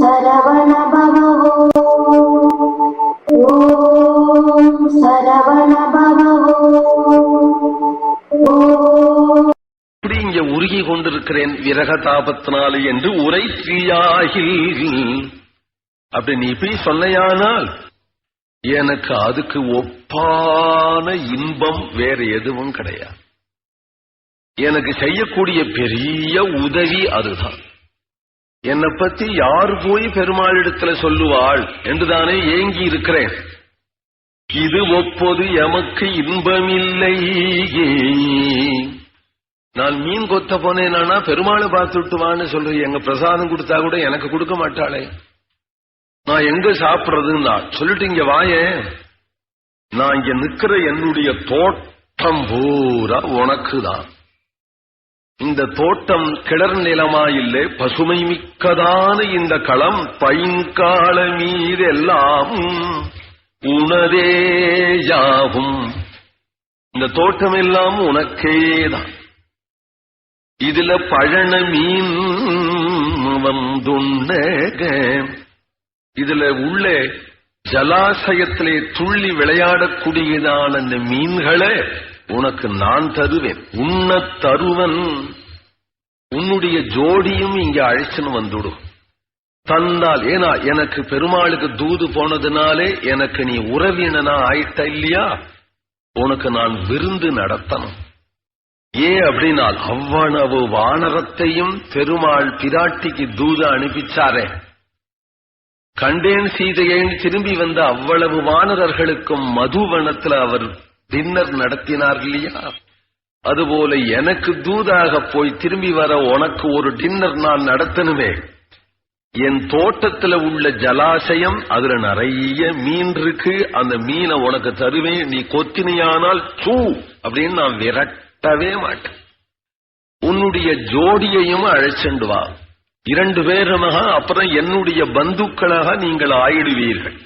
சரவண பவோ ஓம் சரவண பவோ இப்படி இங்க உருகி கொண்டிருக்கிறேன் விரக தாபத்தினாலே என்று உரை தீயாகில். அப்படி நீ போய் சொன்னையானால் எனக்கு அதுக்கு ஒப்பான இன்பம் வேற எதுவும் கிடையாது. எனக்கு செய்யக்கூடிய பெரிய உதவி அதுதான். என்னை பத்தி யார் போய் பெருமாளிடத்துல சொல்லுவாள் என்றுதானே ஏங்கி இருக்கிறேன். இது ஒப்பது எமக்கு இன்பமில்லை. நான் மீன் கொத்த போனேனா பெருமாளை பார்த்துட்டு வான்னு சொல்றேன் எங்க பிரசாதம் கொடுத்தா கூட எனக்கு கொடுக்க மாட்டாளே. நான் எங்க சாப்பிடுறதுன்னா சொல்லிட்டு இங்க வாயேன் நான் இங்க நிக்கிற என்னுடைய தோட்டம் பூரா உனக்கு தான் இந்த தோட்டம் கிளர் நிலமா பசுமை மிக்கதான இந்த களம் பைங்கால மீதெல்லாம் உனதேயாகும் இந்த தோட்டம் எல்லாம் உனக்கேதான். இதுல பழன மீன் வந்துண்ணக. இதுல உள்ள ஜலாசயத்திலே துள்ளி விளையாடக்கூடியதான அந்த மீன்களை உனக்கு நான் தருவேன். உன்ன தருவன் உன்னுடைய ஜோடியும் இங்க அழைச்சுன்னு வந்துடும் தந்தால் ஏனா எனக்கு பெருமாளுக்கு தூது போனதுனாலே எனக்கு நீ உறவினனா ஆயிட்ட இல்லையா? உனக்கு நான் விருந்து நடத்தணும். ஏன் அப்படின்னால் அவ்வளவு வானரத்தையும் பெருமாள் பிராட்டிக்கு தூத அனுப்பிச்சாரே. கண்டேன் சீதையேன்னு திரும்பி வந்த அவ்வளவு வானரர்களுக்கும் மதுவனத்துல அவர் டின்னர் நடத்தினார் இல்லையா அதுபோல எனக்கு தூதாக போய் திரும்பி வர உனக்கு ஒரு டின்னர் நான் நடத்தணுமே. என் தோட்டத்துல உள்ள ஜலாசயம் அதுல நிறைய மீன் இருக்கு. அந்த மீனை உனக்கு தருவேன். நீ கொத்தினியானால் சூ அப்படின்னு நான் விரட்டவே மாட்டேன். உன்னுடைய ஜோடியையும் அழைச்சண்டு வா. இரண்டு பேருமாக அப்புறம் என்னுடைய பந்துக்களாக நீங்கள் ஆயிடுவீர்கள்.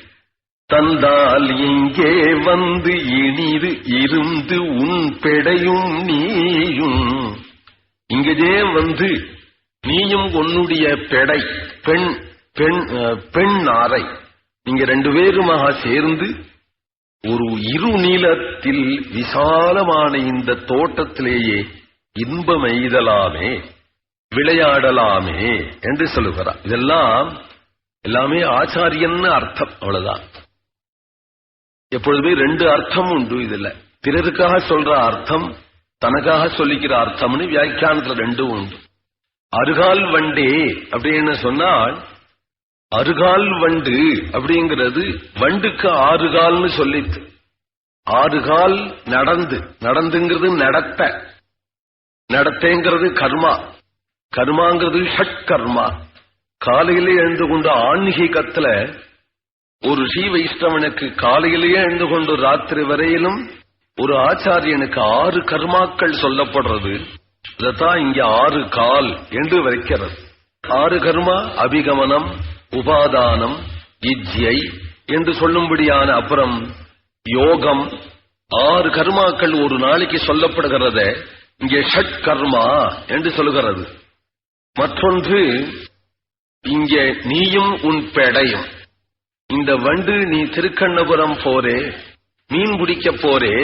தந்தால் இங்கே வந்து இனிது இருந்து உன் பெடையும் நீயும். இங்கதே வந்து நீயும் உன்னுடைய பெடை பெண் பெண் பெண் நாரை நீங்க ரெண்டு பேருமாக சேர்ந்து ஒரு இரு நீளத்தில் விசாலமான இந்த தோட்டத்திலேயே இன்பம் எய்தலாமே விளையாடலாமே என்று சொல்லுகிறார். இதெல்லாம் எல்லாமே ஆச்சாரியன்னு அர்த்தம் அவ்வளவுதான். எப்பொழுதுமே ரெண்டு அர்த்தம் உண்டு இதுல. பிறருக்காக சொல்ற அர்த்தம் தனக்காக சொல்லிக்கிற அர்த்தம்னு வியாக்கியானத்துல ரெண்டும் உண்டு. அருகால் வண்டே அப்படின்னு சொன்னால் அருகால் வண்டு அப்படிங்கிறது வண்டுக்கு ஆறுகால்னு சொல்லித்து ஆறுகால் நடந்து நடந்துங்கிறது நடத்த. நடத்தைங்கிறது கர்மா. கர்மாங்கிறது ஷட் கர்மா காலையிலே எழுந்து கொண்டு ஆன்மீகத்துல ஒரு ஸ்ரீ வைஷ்ணவனுக்கு காலையிலேயே எழுந்து கொண்டு ராத்திரி வரையிலும் ஒரு ஆச்சாரியனுக்கு ஆறு கர்மாக்கள் சொல்லப்படுறது. இதைத்தான் இங்க ஆறு கால் என்று வைக்கிறது ஆறு கர்மா அபிகமனம் உபாதானம் இஜ்யை என்று சொல்லும்படியான அப்புறம் யோகம் ஆறு கர்மாக்கள் ஒரு நாளைக்கு சொல்லப்படுகிறத இங்கே ஷட் கர்மா என்று சொல்லுகிறது மற்றொன்று இங்கே நீயும் உன் பெடையும். இந்த வண்டு நீ திருக்கண்ணபுரம் போரே மீன் பிடிக்க போரே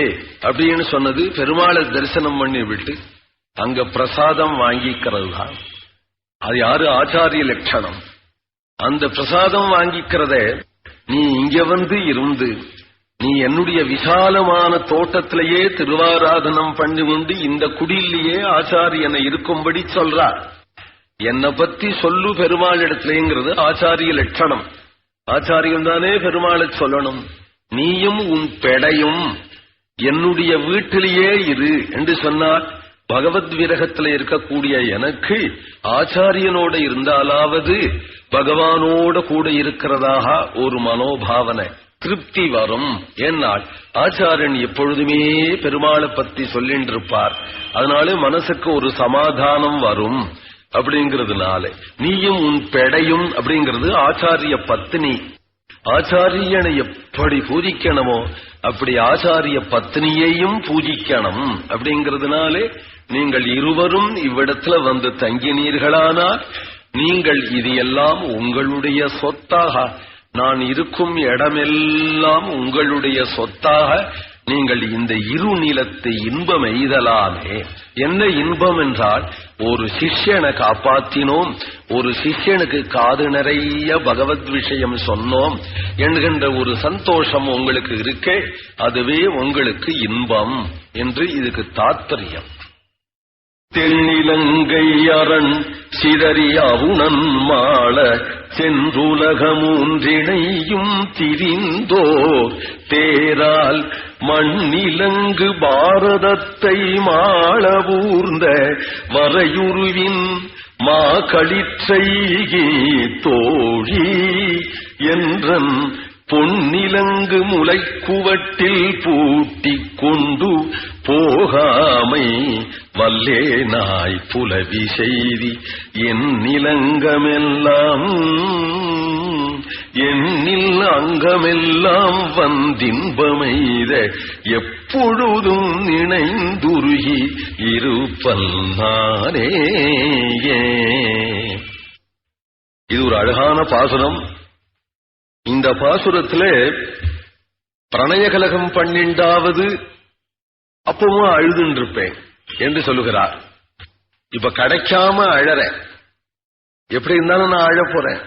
அப்படின்னு சொன்னது பெருமாளை தரிசனம் பண்ணி விட்டு அங்க பிரசாதம் வாங்கிக்கிறது தான் அது யாரு? ஆச்சாரிய லட்சணம். அந்த பிரசாதம் வாங்கிக்கிறத நீ இங்க வந்து இருந்து நீ என்னுடைய விசாலமான தோட்டத்திலேயே திருவாராதனம் பண்ணி கொண்டு இந்த குடியிலேயே ஆச்சாரியனை இருக்கும்படி சொல்றார். என்னை பத்தி சொல்லு பெருமாள் இடத்துலங்கிறது ஆச்சாரிய லட்சணம். ஆச்சாரியம் தானே பெருமாளை சொல்லணும். நீயும் உன் பெடையும் என்னுடைய வீட்டிலேயே இரு என்று சொன்னால் பகவத் விரகத்தில் இருக்கக்கூடிய எனக்கு ஆச்சாரியனோட இருந்தாலாவது பகவானோட கூட இருக்கிறதாக ஒரு மனோபாவனை திருப்தி வரும். என்னால் ஆச்சாரியன் எப்பொழுதுமே பெருமாளை பத்தி சொல்லிட்டு இருப்பார் அதனால மனசுக்கு ஒரு சமாதானம் வரும். அப்படிங்கிறதுனால நீயும் உன் பெடையும் அப்படிங்கிறது ஆச்சாரிய பத்தினி ஆச்சாரியனை எப்படி பூஜிக்கணுமோ அப்படி ஆச்சாரிய பத்னியையும் பூஜிக்கணும் அப்படிங்கிறதுனாலே நீங்கள் இருவரும் இவ்விடத்துல வந்து தங்கினீர்களானால் நீங்கள் இது எல்லாம் உங்களுடைய சொத்தாக நான் இருக்கும் இடமெல்லாம் உங்களுடைய சொத்தாக நீங்கள் இந்த இரு நிலத்தை இன்பம் எய்தலாமே. என்ன இன்பம் என்றால் ஒரு சிஷ்யனை காப்பாத்தினோம் ஒரு சிஷ்யனுக்கு காது நிறைய பகவத் விஷயம் சொன்னோம் என்கின்ற ஒரு சந்தோஷம் உங்களுக்கு இருக்கே அதுவே உங்களுக்கு இன்பம் என்று இதுக்கு தாத்பரியம். தென்னிலங்கை அரண் சிதறியவுணன் மாள சென்றுலகமூன்றிணையும் திரிந்தோ தேரால் மண்ணிலங்கு பாரதத்தை மாளவூர்ந்த வரையுருவின் மா களிற்றைகி தோழி என்றன் பொன்னிலங்கு முளைக்குவட்டில் பூட்டிக் கொண்டு போகாமை வல்லே நாய் புலவி செய்தி என் நிலங்கமெல்லாம் எண்ணில் அங்கமெல்லாம் வந்தின்பமைத எப்பொழுதும் நினைந்துருகி இருப்பல் நானே இது ஒரு அழகான பாசுரம். இந்த பாசுரத்துல பிரணயகலகம் பன்னிண்டாவது அப்பவும் அழுதுன்னு இருப்பேன் என்று சொல்லுகிறார். இப்ப கிடைக்காம அழறேன். எப்படி இருந்தாலும் நான் அழ போறேன்.